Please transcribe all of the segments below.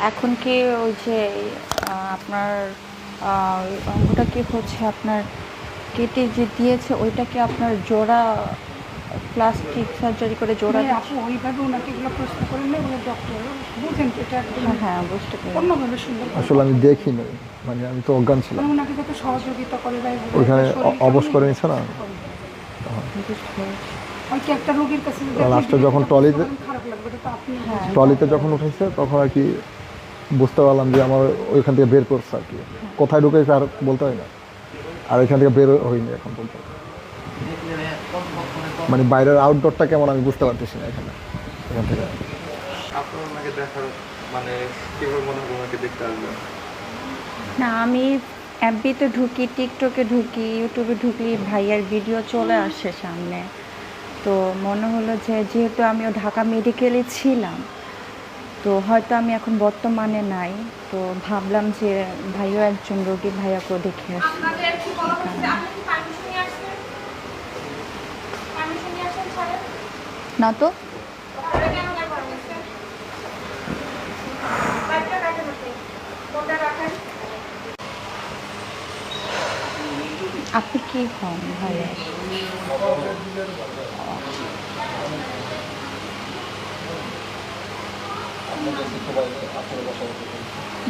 এখন কি ওই যে আপনার অঙ্গটা কি হচ্ছে আপনার কেটে যে দিয়েছে ওইটা কি আপনার জোড়া প্লাস্টিক সার্জারি করে জোড়া মানে আপু ওইভাবে ওনাকে এগুলো প্রশ্ন করলে উনি ডক্টর বুঝেন তো এটা একদম হ্যাঁ হ্যাঁ বুঝতে পেরেছি। অন্যভাবে সুন্দর আসলে আমি দেখিনি মানে আমি তো অজ্ঞান ছিলাম। মানে ওনাকে যত সহযোগিতা করে এগুলো ওইখানে ওনার অবশ করে নিচ্ছে না? লাস্টে যখন একটা ট্রলিতে- প্রশ্ন করেন, খারাপ লাগবে এটা তো আপনি হ্যাঁ। ট্রলিতে যখন উঠেছে তখন আর কি বুঝতে পারলাম যে আমার ওইখান থেকে বের করছে আর কি। কোথায় ঢুকেছে আর বলতে হয় না। আর ওইখান থেকে বের হয়নি এখন পর্যন্ত। মানে বাইরের আউটডোরটা কেমন আমি বুঝতে পারতেছি না এখানে। এখান থেকে। মানে না আমি অ্যাপবিতে ঢুকি টিকটকে ঢুকি ইউটিউবে ঢুকলি ভাইয়ার ভিডিও চলে আসে সামনে। তো মনে হলো যে যেহেতু আমিও ঢাকা মেডিকেলে ছিলাম তো হয়তো আমি এখন বর্তমানে নাই তো ভাবলাম যে ভাইও একজন রোগী ভাইয়াকেও দেখে আসি। না তো। আপনি কি হন ভাইয়া?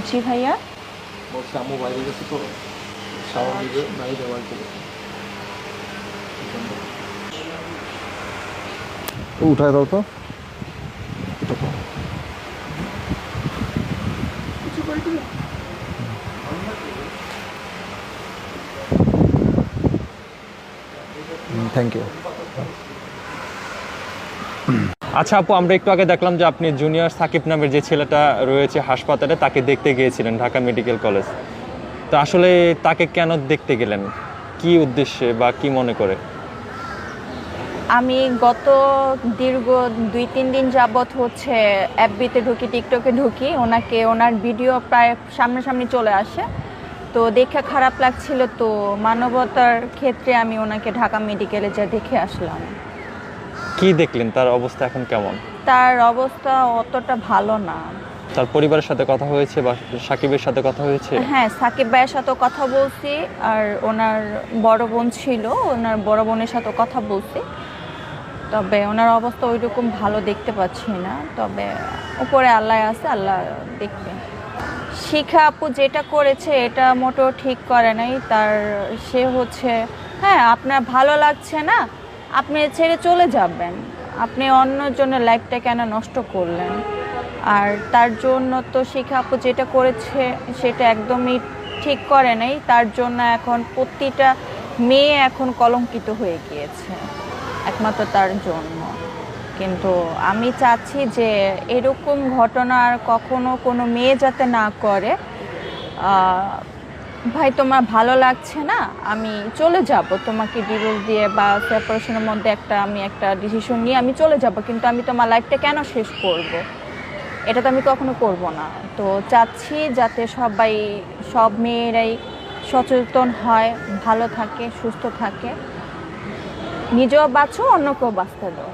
জি ভাইয়া? বলছে আম্মু বাইরে গেছে তো শাওয়ার দিবে নাই দেওয়ার করে। তো উঠায় দাও তো। কিছু করে থ্যাংক ইউ আচ্ছা আপু, আমরা একটু আগে দেখলাম যে আপনি জুনিয়র সাকিব নামের যে ছেলেটা রয়েছে হাসপাতালে, তাকে দেখতে গিয়েছিলেন ঢাকা মেডিকেল কলেজ। তো আসলে তাকে কেন দেখতে গেলেন? কি উদ্দেশ্যে বা কি মনে করে? আমি গত দীর্ঘ দুই, তিন দিন যাবৎ হচ্ছে অ্যাপবিতে ঢুকি টিকটকে ঢুকি। ওনাকে, ওনার ভিডিও প্রায় সামনাসামনি চলে আসে। তো দেখে খারাপ লাগছিল, তো মানবতার ক্ষেত্রে আমি ওনাকে ঢাকা মেডিকেলে যা দেখে আসলাম। কি দেখলেন? তার অবস্থা এখন কেমন? তার অবস্থা অতটা ভালো না। তার পরিবারের সাথে কথা হয়েছে বা সাকিবের সাথে কথা হয়েছে? হ্যাঁ সাকিব ভাইয়ের সাথেও কথা বলছি আর ওনার বড় বোন ছিল ওনার বড় বোনের সাথে কথা বলছি। তবে ওনার অবস্থা ওইরকম ভালো দেখতে পাচ্ছি না। তবে উপরে আল্লাহ আছে আল্লাহ দেখবে। শিখা আপু যেটা করেছে এটা মোটেও ঠিক করে নাই। তার সে হচ্ছে হ্যাঁ আপনার ভালো লাগছে না? আপনি ছেড়ে চলে যাবেন। আপনি অন্যের জন্য লাইফটা কেন নষ্ট করলেন? আর তার জন্য তো শিখা আপু যেটা করেছে, সেটা একদমই ঠিক করে নাই। তার জন্য এখন প্রতিটা মেয়ে এখন কলঙ্কিত হয়ে গিয়েছে, একমাত্র তার জন্য। কিন্তু আমি চাচ্ছি যে এরকম ঘটনা আর কখনো কোনো মেয়ে যাতে না করে ভাই, তোমার ভালো লাগছে না? আমি চলে যাব। তোমাকে ডিভোর্স দিয়ে বা সেপারেশনের মধ্যে একটা, আমি একটা ডিসিশন নিয়ে আমি চলে যাব, কিন্তু আমি তোমার লাইফটা কেন শেষ করব? এটা তো আমি কখনো করব না। তো চাচ্ছি যাতে সবাই, সব মেয়েরাই সচেতন হয়, ভালো থাকে, সুস্থ থাকে। নিজেও বাঁচো, অন্যকেও বাঁচতে দাও।